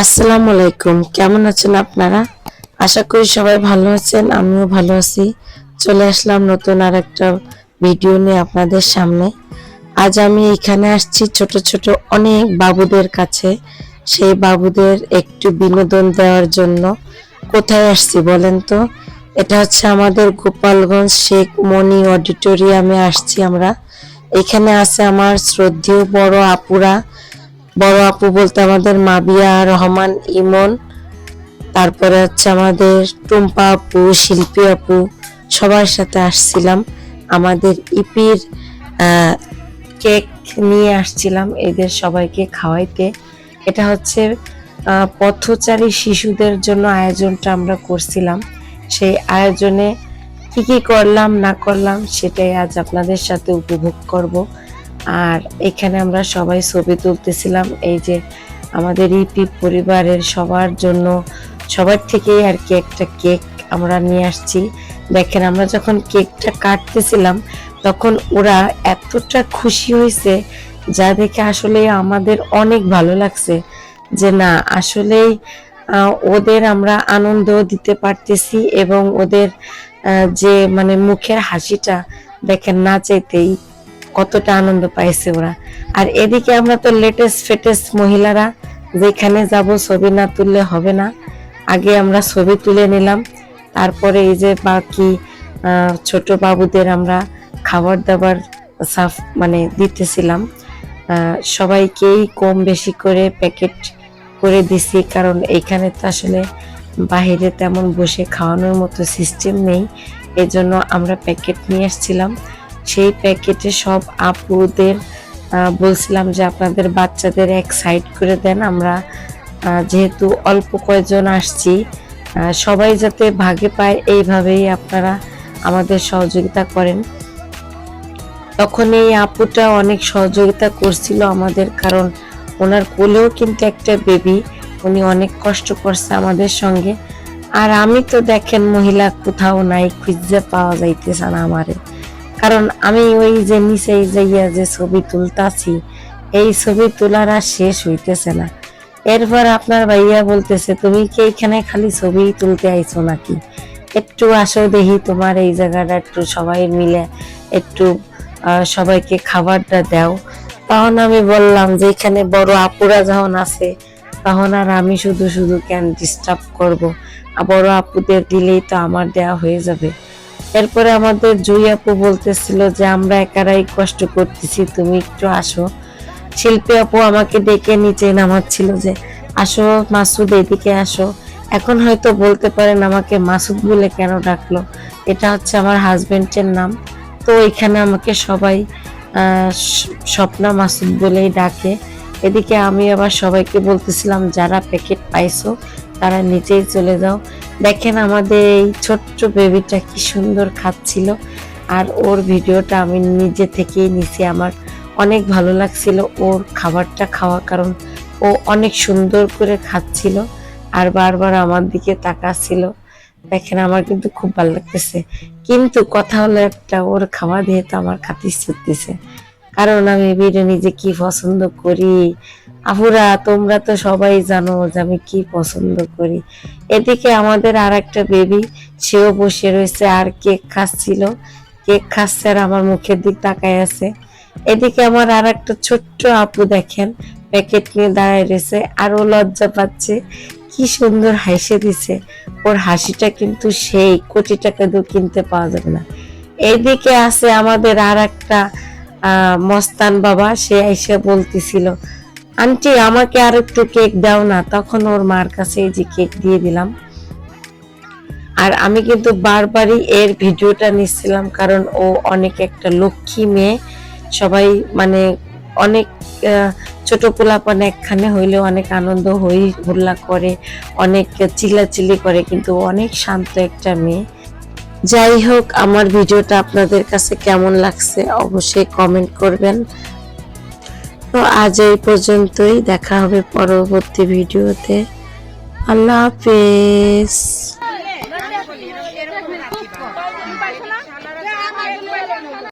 আসসালামু আলাইকুম। কেমন আছেন আপনারা? আশা করি সবাই ভালো আছেন, আমিও ভালো আছি। চলে আসলাম নতুন আর একটা ভিডিও নিয়ে আপনাদের সামনে। আজ আমি এখানে আসছি ছোট ছোট অনেক বাবুদের কাছে। সেই বাবুদের একটু বিনোদন দেওয়ার জন্য। কোথায় আসছি বলেন তো? এটা হচ্ছে আমাদের গোপালগঞ্জ শেখ মনি অডিটোরিয়ামে আসছি আমরা। এখানে আছে আমার শ্রদ্ধেয় বড় আপুরা। বড় আপু বলতে আমাদের মাবিয়া, রহমান, ইমন, তারপরে হচ্ছে আমাদের টুম্পা আপু, শিল্পী আপু, সবার সাথে আসছিলাম। আমাদের ইপির কেক নিয়ে আসছিলাম এদের সবাইকে খাওয়াইতে। এটা হচ্ছে পথচারী শিশুদের জন্য আয়োজনটা আমরা করছিলাম। সেই আয়োজনে কি কি করলাম, না করলাম, সেটাই আজ আপনাদের সাথে উপভোগ করব। আর এখানে আমরা সবাই ছবি তুলতেছিলাম, এই যে আমাদের ইপি পরিবারের সবার জন্য, সবার থেকেই আর কি একটা কেক আমরা নিয়ে আসছি। দেখেন, আমরা যখন কেকটা কাটতেছিলাম, তখন ওরা এতটা খুশি হয়েছে যা দেখে আসলে আমাদের অনেক ভালো লাগছে যে না, আসলেই ওদের আমরা আনন্দ দিতে পারতেছি এবং ওদের যে মানে মুখের হাসিটা, দেখেন না চাইতেই কতটা আনন্দ পাইছে ওরা। আর এদিকে আমরা তো লেটেস্ট ফেটেস্ট মহিলারা, যেখানে যাব ছবি না তুললে হবে না। আগে আমরা ছবি তুলে নিলাম। তারপরে এই যে বাকি ছোট বাবুদের আমরা খাবার দাবার সাফ মানে দিতেছিলাম। সবাইকেই কম বেশি করে প্যাকেট করে দিছি, কারণ এইখানে তো আসলে বাইরে তেমন বসে খাওয়ানোর মতো সিস্টেম নেই। এজন্য আমরা প্যাকেট নিয়ে আসছিলাম। সেই প্যাকেটে সব আপুদের বলছিলাম যে আপনাদের বাচ্চাদের এক সাইড করে দেন। আমরা যেহেতু অল্প কয়েকজন আসছি সবাই যাতে ভাগে পায়, এইভাবেই আপনারা আমাদের সহযোগিতা করেন। তখন এই আপুটা অনেক সহযোগিতা করছিল আমাদের, কারণ ওনার কোলেও কিন্তু একটা বেবি উনি অনেক কষ্ট করছে আমাদের সঙ্গে। আর আমি তো দেখেন মহিলা কোথাও নাই, খুঁজে পাওয়া যাইতেছে না আমারে। কারণ আমি ওই যে নিচে যাইয়া যে ছবি তুলতাছি, এই ছবি তোলার আর শেষ হইতেছে না। এরপর আপনার ভাইয়া বলতেছে, তুমি কি এইখানে খালি ছবি তুলতে আইছো নাকি? একটু আসো দেখি তোমার এই জায়গাটা, একটু সবাই মিলে একটু সবাইকে খাবারটা দাও। তখন আমি বললাম যে, এখানে বড় আপুরা যখন আছে, তখন আর আমি শুধু শুধু কেন ডিস্টার্ব করব? বড় আপুদের দিলেই তো আমার দেয়া হয়ে যাবে। এরপরে আমাদের জুই আপু বলতেছিল যে, আমরা একারাই কষ্ট করতেছি, তুমি একটু আসো। শিল্পী আপু আমাকে ডেকে নিচে নামাচ্ছিল যে, আসো, মাসুদ এদিকে আসো। এখন হয়তো বলতে পারেন আমাকে মাসুদ বলে কেন ডাকলো। এটা হচ্ছে আমার হাজবেন্ডের নাম। তো এখানে আমাকে সবাই স্বপ্না মাসুদ বলেই ডাকে। এদিকে আমি আবার সবাইকে বলতেছিলাম, যারা প্যাকেট পাইছো তারা নিচেই চলে যাও। দেখেন আমাদের এই ছোট্ট বেবিটা কি সুন্দর খাচ্ছিল। আর ওর ভিডিওটা আমি নিজে থেকেই নিছি। আমার অনেক ভালো লাগছিল ওর খাবারটা খাওয়া, কারণ ও অনেক সুন্দর করে খাচ্ছিল আর বারবার আমার দিকে তাকাচ্ছিল। দেখেন আমার কিন্তু খুব ভালো লাগতেছে। কিন্তু কথা হলো একটা, ওর খাওয়া দিয়ে তো আমার খাতে ছুটতেছে কারণ আমি বিরিয়ানি যে কি পছন্দ করি? আহুরা তোমরা তো সবাই জানো যে আমি কি পছন্দ করি। এদিকে আমাদের আর একটা বেবি সেও বসে রয়েছে আর কেক খাচ্ছিল। কেক খাচ্ছে আর আমার মুখের দিক তাকায় আছে। এদিকে আমার আর একটা ছোট্ট আপু দেখেন প্যাকেট নিয়ে দাঁড়ায় রয়েছে আর ও লজ্জা পাচ্ছে। কি সুন্দর হাসে দিছে। ওর হাসিটা কিন্তু সেই কোটি টাকা দিয়ে কিনতে পাওয়া যাবে না। এইদিকে আছে আমাদের আর একটা মস্তান বাবা, সে এসে বলতেছিল, আন্টি, আমাকে আর একটু কেক দাও না। তখন ওর মার কাছে এই যে কেক দিয়ে দিলাম। আর আমি কিন্তু বারবারই এর ভিডিওটা নিচ্ছিলাম, কারণ ও অনেক একটা লক্ষ্মী মেয়ে। সবাই মানে অনেক ছোট পোলাপান একখানে হইলেও অনেক আনন্দ হই, হুল্লা করে, অনেক চিল্লাচিল্লি করে, কিন্তু অনেক শান্ত একটা মেয়ে। যাই হোক আমার ভিডিওটা আপনাদের কাছে কেমন লাগছে অবশ্যই কমেন্ট করবেন। তো আজ এই পর্যন্তই, দেখা হবে পরবর্তী ভিডিওতে। আল্লাহ হাফেজ।